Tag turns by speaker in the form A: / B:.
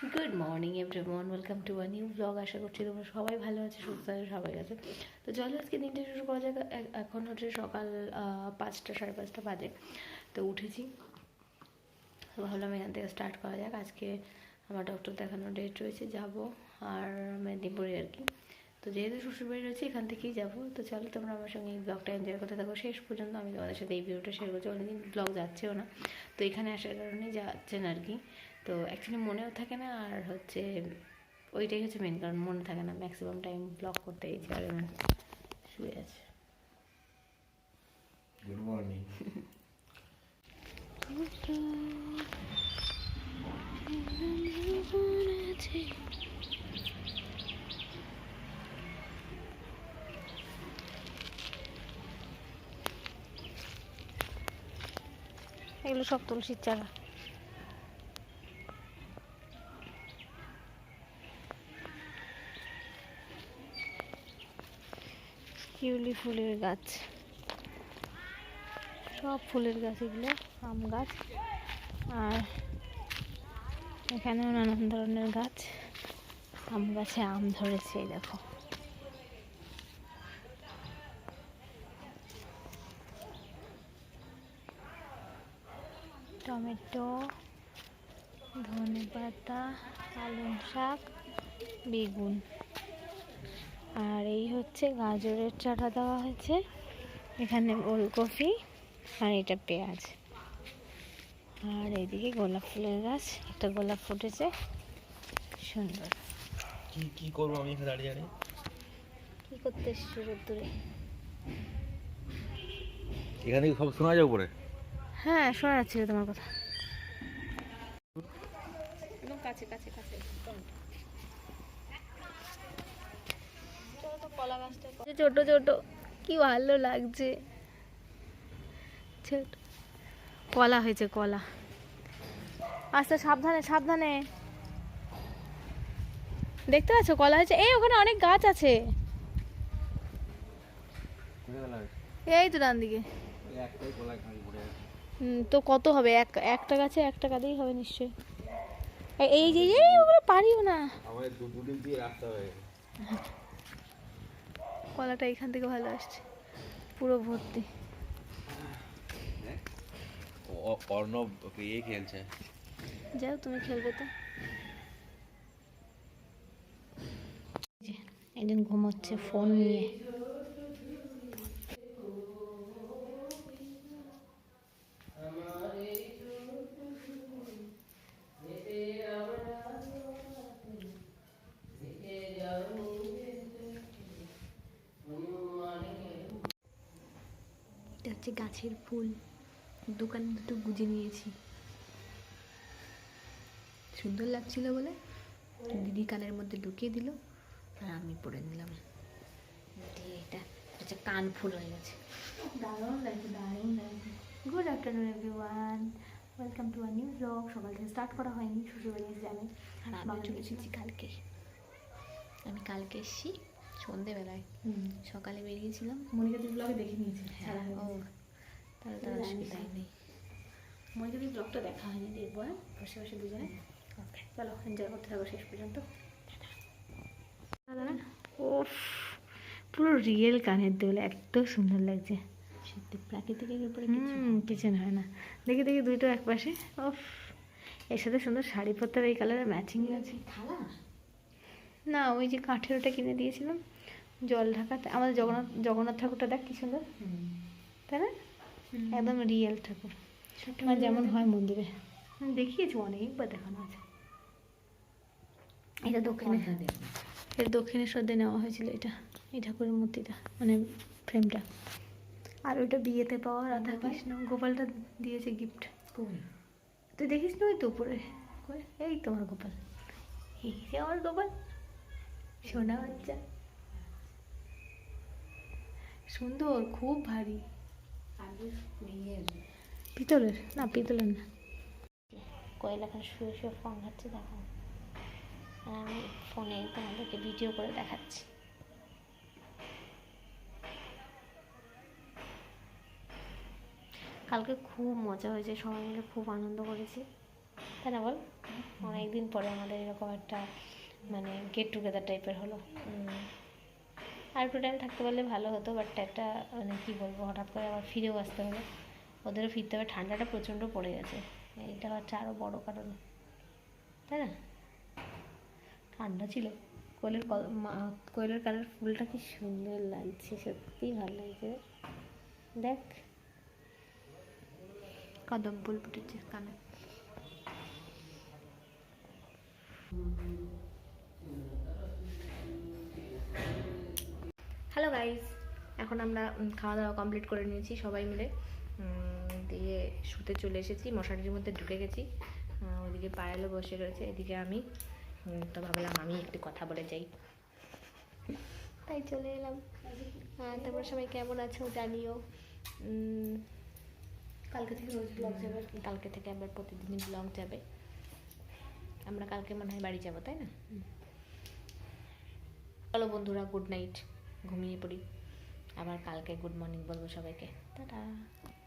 A: Good morning everyone welcome to a new blog আশা করছি তোমরা সবাই ভালো আছে, সুস্থ আছে, সবাই আছে। তো চলো আজকে দিনটা শুরু করা যাক। এখন হচ্ছে সকাল পাঁচটা, সাড়ে পাঁচটা বাজে। তো উঠেছি। ভাবলাম এখান থেকে স্টার্ট করা যাক। আজকে আমার ডক্টর দেখানোর ডেট রয়েছে, যাব আর মেদিনীপুরে আর কি। তো যেহেতু শ্বশুরবাড়ি রয়েছে, এখান থেকেই যাব। তো চলো তোমরা আমার সঙ্গে এই ব্লগটা এনজয় করতে থাকো। শেষ পর্যন্ত আমি তোমাদের সাথে এই ভিডিওটা শেয়ার করছি। অনেকদিন ব্লগ যাচ্ছেও না। তো এখানে আসার কারণে যাচ্ছেন আর কি। তো অ্যাকচুয়ালি মনেও থাকে না আর হচ্ছে ওইটাই হচ্ছে মেন কারণ মনে থাকে না ম্যাক্সিমাম টাইম ব্লগ করতে এই চেয়ারে শুয়ে আছে।
B: গুড মর্নিং
A: এগুলো সব তুলসীর চারা। শিউলি ফুলের গাছ। সব ফুলের গাছ এগুলো, আম গাছ। আর এখানেও নানান ধরনের গাছ। আম গাছে আম ধরেছে দেখো। টমেটো ধনে পাতা পালং শাক, বেগুন। আর এই হচ্ছে গাজরের চাটা দেওয়া হয়েছে। এখানে ওলকপি আর এটা পেঁয়াজ। আর এইদিকে গোলাপ ফুলের গাছ একটা গোলাপ ফুটেছে। সুন্দর।
B: কি কি করব আমি এখানে দাঁড়িয়ে দাঁড়িয়ে?
A: কি করতে এসছো রোদ্দুরে?
B: এখানে সব শোনা যাবে পরে
A: হ্যাঁ শোনা যাচ্ছিল তোমার কথা। একদম কাছে কাছে কাছে ছোট ছোট, কি ভালো লাগছে। ছোট। কলা হয়েছে কলা। আচ্ছা সাবধানে সাবধানে। দেখতে পাচ্ছ, কলা হয়েছে। এই, ওখানে অনেক গাছ আছে। এই তো ডান দিকে।
B: কলা
A: তো কত হবে? এক, একটা গাছে একটা কাঁদেই হবে নিশ্চয়ই। এই- যে ওগুলো পারিও না
B: আমাদের দু দুদিন দিয়ে রাস্তা হয়ে গেছে
A: কলাটা এখান থেকে ভালো আসছে। পুরো ভর্তি।
B: অ- অর্ণব ইয়ে খেলছে।
A: যাও তুমি খেলবে তো। একজন ঘুমাচ্ছে ফোন নিয়ে। হচ্ছে গাছের ফুল। দোকান দুটো গুজে নিয়েছি। সুন্দর লাগছিল বলে দিদি কানের মধ্যে ঢুকিয়ে দিল আর আমি পরে নিলাম। দিয়ে এটা হচ্ছে কান ফুল হয়ে গেছে। দারুণ লাগছে দারুণ লাগছে। Good afternoon everyone welcome to a new blog সকাল থেকে স্টার্ট করা হয়নি শ্বশুরবাড়ি এসে যাবে আর আমি চলে এসেছি কালকে। আমি কালকে এসেছি সন্ধেবেলায়। সকালে বেরিয়েছিলাম।
C: মনিকাদি ব্লগে দেখে নিয়েছি
A: হ্যাঁ ও তাহলে তো অসুবিধাই নেই।
C: মনিকাদি ব্লগটা দেখা হয়নি দেখব হ্যাঁ? বসে বসে দুজনে।
A: ওকে।
C: চলো এনজয় করতে থাকো শেষ পর্যন্ত।
A: ওফ পুরো রিয়েল কানের দোল এত সুন্দর লাগছে।
C: সত্যি প্রাকৃতিকের উপরে
A: কিচেন হয় না। দেখি দেখি দুইটো এক পাশে ওফ এর সাথে সুন্দর শাড়ি পরতার এই কালারের ম্যাচিং আছে।
C: থালা
A: না ওই যে কাঠের ওটা কিনে দিয়েছিলাম জল ঢাকাতে আমাদের জগন্নাথ জগন্নাথ ঠাকুরটা দেখ কি সুন্দর। তাই না? একদম রিয়েল ঠাকুর। মানে যেমন হয় মন্দিরে। দেখিয়েছি অনেকবার দেখানো আছে। এটা দক্ষিণে। এর দক্ষিণেশ্বর দিয়ে নেওয়া হয়েছিল এটা এই ঠাকুরের মূর্তিটা মানে ফ্রেমটা আর ওইটা বিয়েতে পাওয়া রাধা কৃষ্ণ গোপালটা দিয়েছে গিফট তুই দেখিস না ওই তো উপরে এই তোমার গোপাল। এই যে আমার গোপাল। সোনা বাচ্চা। সুন্দর খুব ভারী। পিতলের? না পিতলের না। কয়লা খান শুয়ে শুয়ে ফোন ঘাটছে দেখো। আর আমি ফোনে তোমাদেরকে ভিডিও করে দেখাচ্ছি। কালকে খুব মজা হয়েছে সবাই মিলে খুব আনন্দ করেছি। তাই না বল? অনেকদিন পরে আমাদের এরকম একটা মানে গেট টুগেদার টাইপের হলো। আর একটু টাইম থাকতে পারলে ভালো হতো বাট একটা মানে কী বলব হঠাৎ করে আবার ফিরেও আসতে হলো। ওদেরও ফিরতে হবে ঠান্ডাটা প্রচণ্ড পড়ে গেছে। এইটা হচ্ছে আরও বড় কারণ। তাই না? ঠান্ডা ছিল। কোয়েলের কোয়েলের কালার ফুলটা কি সুন্দর লাগছে সত্যিই ভালো লাগছে দেখ। কদম ফুল ফুটেছে কানে। গাইস এখন আমরা খাওয়া দাওয়া কমপ্লিট করে নিয়েছি সবাই মিলে। দিয়ে শুতে চলে এসেছি মশারির মধ্যে ঢুকে গেছি। ওদিকে পায়েলও বসে রয়েছে এদিকে আমি। তো ভাবলাম আমি একটু কথা বলে যাই। তাই চলে এলাম। তারপর সবাই কেমন আছো জানিও।
C: কালকে থেকে রোজ ব্লগ যাবে।
A: কালকে থেকে আবার প্রতিদিনই ব্লগ যাবে। আমরা কালকে মনে হয় বাড়ি যাব তাই না? চলো বন্ধুরা গুড নাইট ঘুমিয়ে পড়ি। আবার কালকে গুড মর্নিং বলব সবাইকে। টাটা।